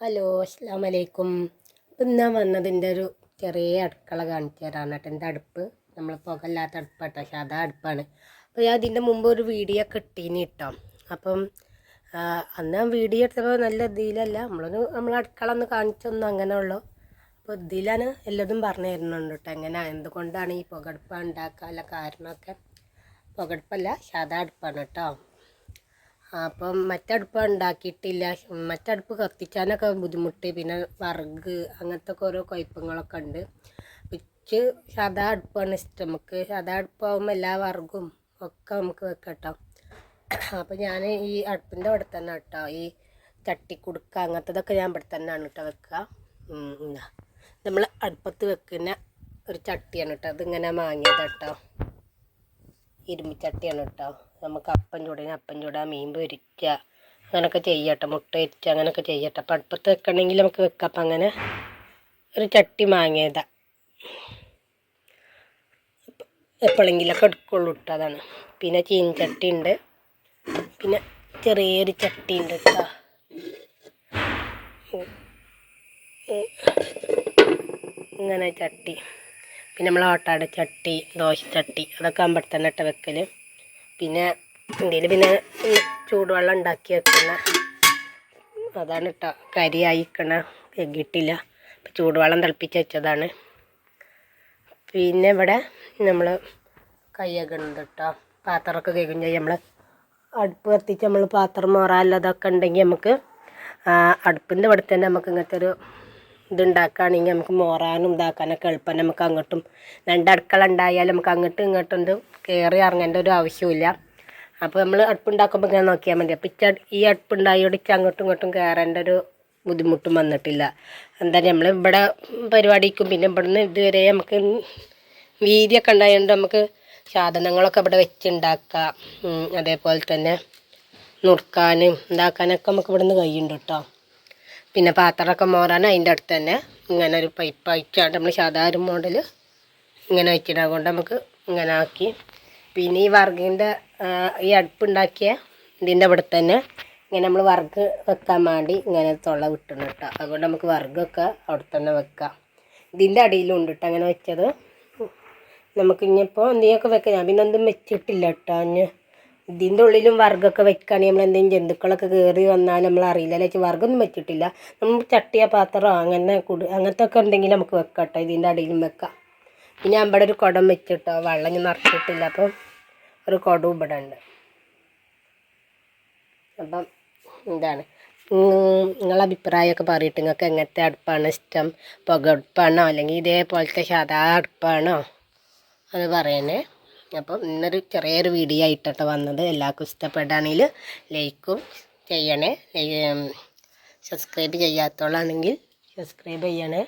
Hello അസ്സാം വലൈക്കും ഇപ്പം ഞാൻ വന്നതിന്റെ ഒരു ചെറിയ അടുക്കള കാണിച്ചു തരാണ് കേട്ടോ. എന്റെ അടുപ്പ്? നമ്മൾ പുകല്ലാത്ത അടുപ്പാട്ടോ. സാധാ അടുപ്പാണ്. അപ്പോൾ ഞാൻ അതിന്റെ മുമ്പ് ഒരു വീഡിയോ കിട്ടീനി കേട്ടോ. അപ്പം ആ, അന്ന് ഞാൻ വീഡിയോ എടുത്തപ്പോൾ നല്ല ഇതിലല്ല നമ്മളൊന്ന് നമ്മൾ അടുക്കള ഒന്ന് കാണിച്ചൊന്നും അങ്ങനെ ഉള്ളൂ. അപ്പോൾ ഇതിലാണ് എല്ലാതും പറഞ്ഞു തരുന്നുണ്ട് കേട്ടോ. എങ്ങനെ എന്തുകൊണ്ടാണ് ഈ പുകടുപ്പ് ഉണ്ടാക്കാനുള്ള കാരണമൊക്കെ? പുകടുപ്പല്ല സാധാ അടുപ്പാണ് കേട്ടോ. അപ്പം മറ്റടുപ്പ് ഉണ്ടാക്കിയിട്ടില്ല. മറ്റടുപ്പ് കത്തിക്കാനൊക്കെ ബുദ്ധിമുട്ട്. പിന്നെ വർഗ് അങ്ങനത്തെ ഒക്കെ ഓരോ കുഴപ്പങ്ങളൊക്കെ ഉണ്ട്. ഉച്ച സാധാ അടുപ്പാണ് ഇഷ്ടം. നമുക്ക് സാധാ അടുപ്പാകുമ്പോൾ എല്ലാ വർഗവും ഒക്കെ നമുക്ക് വെക്കട്ടോ. അപ്പോൾ അപ്പം ഞാൻ ഈ അടുപ്പിന്റെ അവിടെ തന്നെ കേട്ടോ. ഈ ചട്ടിക്കുടുക്ക അങ്ങനത്തതൊക്കെ ഞാൻ ഇവിടെ തന്നെയാണ് കേട്ടോ വെക്കുക. നമ്മൾ അടുപ്പത്ത് വെക്കുന്ന ഒരു ചട്ടിയാണ് കേട്ടോ. അതിങ്ങനെ വാങ്ങിയത് കേട്ടോ ഇരുമ്പിച്ചട്ടിയാണ് കേട്ടോ. നമുക്ക് അപ്പം ചൂടിന് അപ്പം ചൂടാ മീൻ പൊരിക്കുക അങ്ങനെയൊക്കെ ചെയ്യട്ടെ മുട്ട പൊരിക്കുക അങ്ങനെയൊക്കെ ചെയ്യട്ടെ. അപ്പം അടുപ്പത്ത് വെക്കണമെങ്കിൽ നമുക്ക് വെക്കാം. അപ്പം അങ്ങനെ ഒരു ചട്ടി വാങ്ങിയതാ എപ്പോഴെങ്കിലൊക്കെ എടുക്കുള്ളൂ കേട്ടോ അതാണ്. പിന്നെ ചീനച്ചട്ടി ഉണ്ട്. പിന്നെ ചെറിയൊരു ചട്ടി ഉണ്ട് കേട്ടോ ഇങ്ങനെ ചട്ടി. പിന്നെ നമ്മൾ ഓട്ടാട ചട്ടി ദോശ ചട്ടി അതൊക്കെ അമ്പടത്തന്നെ ഇട്ട് വെക്കൽ പിന്നെ ഇന്ത്യയിൽ പിന്നെ ചൂടുവെള്ളം ഉണ്ടാക്കി വെക്കുന്ന അതാണ് കേട്ടോ കരി അയക്കണ അപ്പം ചൂടുവെള്ളം തിളപ്പിച്ച് വെച്ചതാണ്. പിന്നെ ഇവിടെ നമ്മൾ കയ്യകുന്നുണ്ട് കേട്ടോ പാത്രമൊക്കെ ചെയ്യും. നമ്മൾ അടുപ്പ് കത്തിച്ച് നമ്മൾ പാത്രം മോറാല്ലതൊക്കെ ഉണ്ടെങ്കിൽ നമുക്ക് അടുപ്പിന്റെ ഇവിടെ തന്നെ നമുക്ക് ഇങ്ങനത്തെ ഒരു ഇതുണ്ടാക്കുകയാണെങ്കിൽ നമുക്ക് മോറാനും ഇതാക്കാനൊക്കെ എളുപ്പം. നമുക്ക് അങ്ങോട്ടും രണ്ട് അടുക്കള നമുക്ക് അങ്ങോട്ടും ഇങ്ങോട്ടും കയറി ഇറങ്ങേണ്ട ഒരു ആവശ്യമില്ല അപ്പോൾ നമ്മൾ അടുപ്പുണ്ടാക്കുമ്പോൾ ഇങ്ങനെ നോക്കിയാൽ മതി. അപ്പോൾ ഇച്ച ഈ അടുപ്പുണ്ടായോട് ഇച്ച അങ്ങോട്ടും ഇങ്ങോട്ടും കയറേണ്ട ഒരു ബുദ്ധിമുട്ടും വന്നിട്ടില്ല. എന്താ നമ്മൾ ഇവിടെ പരിപാടിക്കും പിന്നെ ഇവിടുന്ന് ഇതുവരെ നമുക്ക് വീതിയൊക്കെ ഉണ്ടായതുകൊണ്ട് നമുക്ക് സാധനങ്ങളൊക്കെ ഇവിടെ വെച്ചുണ്ടാക്കാം. അതേപോലെ തന്നെ നുറുക്കാനും ഉണ്ടാക്കാനൊക്കെ നമുക്ക് ഇവിടുന്ന് കഴിയുണ്ട് കേട്ടോ. പിന്നെ പാത്രമൊക്കെ മോറാൻ അതിന്റെ അടുത്ത് തന്നെ ഇങ്ങനെ ഒരു പൈപ്പ് അയച്ചാണ്ട് നമ്മൾ സാധാരണ മോഡൽ ഇങ്ങനെ വെച്ചിടാൻ കൊണ്ട് നമുക്ക് ഇങ്ങനെ ആക്കി പിന്നെ ഈ വർഗിന്റെ ഈ അടുപ്പുണ്ടാക്കിയ ഇതിന്റെ അവിടെ തന്നെ ഇങ്ങനെ നമ്മൾ വർഗ് വെക്കാൻ വേണ്ടി ഇങ്ങനെ തൊള്ള വിട്ടണം കേട്ടോ. അതുകൊണ്ട് നമുക്ക് വർഗൊക്കെ അവിടെ തന്നെ വെക്കാം. ഇതിന്റെ അടിയിലും ഉണ്ട് കേട്ടോ അങ്ങനെ വെച്ചത്. നമുക്ക് ഇനിയിപ്പോൾ എന്തെങ്കിലുമൊക്കെ വെക്കാം. ഞാൻ പിന്നെ ഒന്നും വെച്ചിട്ടില്ല കേട്ടോ. ഞാൻ ഇതിന്റെ ഉള്ളിലും വർഗമൊക്കെ വെക്കുകയാണെങ്കിൽ നമ്മൾ എന്തെങ്കിലും ജന്തുക്കളൊക്കെ കയറി വന്നാൽ നമ്മൾ അറിയില്ല. അല്ലെങ്കിൽ വർഗമൊന്നും വെച്ചിട്ടില്ല. നമ്മൾ ചട്ടിയ പാത്രമോ അങ്ങനെ കുടി അങ്ങനത്തെ ഒക്കെ ഉണ്ടെങ്കിൽ നമുക്ക് വെക്കാം കേട്ടോ. ഇതിന്റെ അടിയിലും വെക്കാം. പിന്നെ അമ്പടെ ഒരു കുടം വെച്ചിട്ടോ വെള്ളം ഞാൻ നിറച്ചിട്ടില്ല. അപ്പം ഒരു കുടവും ഇവിടെ ഉണ്ട്. അപ്പം എന്താണ് നിങ്ങളെ അഭിപ്രായമൊക്കെ പറഞ്ഞിട്ട് നിങ്ങൾക്ക് എങ്ങനത്തെ അടുപ്പാണ് ഇഷ്ടം? പുക അടുപ്പാണോ? അല്ലെങ്കിൽ ഇതേപോലത്തെ സാധാ അടുപ്പാണോ? അത് പറയണേ. അപ്പം ഇന്നൊരു ചെറിയൊരു വീഡിയോ ആയിട്ടോ വന്നത്. എല്ലാവർക്കും ഇഷ്ടപ്പെടുകയാണെങ്കിൽ ലൈക്കും ചെയ്യണേ. സബ്സ്ക്രൈബ് ചെയ്യാത്തോളാണെങ്കിൽ സബ്സ്ക്രൈബ് ചെയ്യണേ.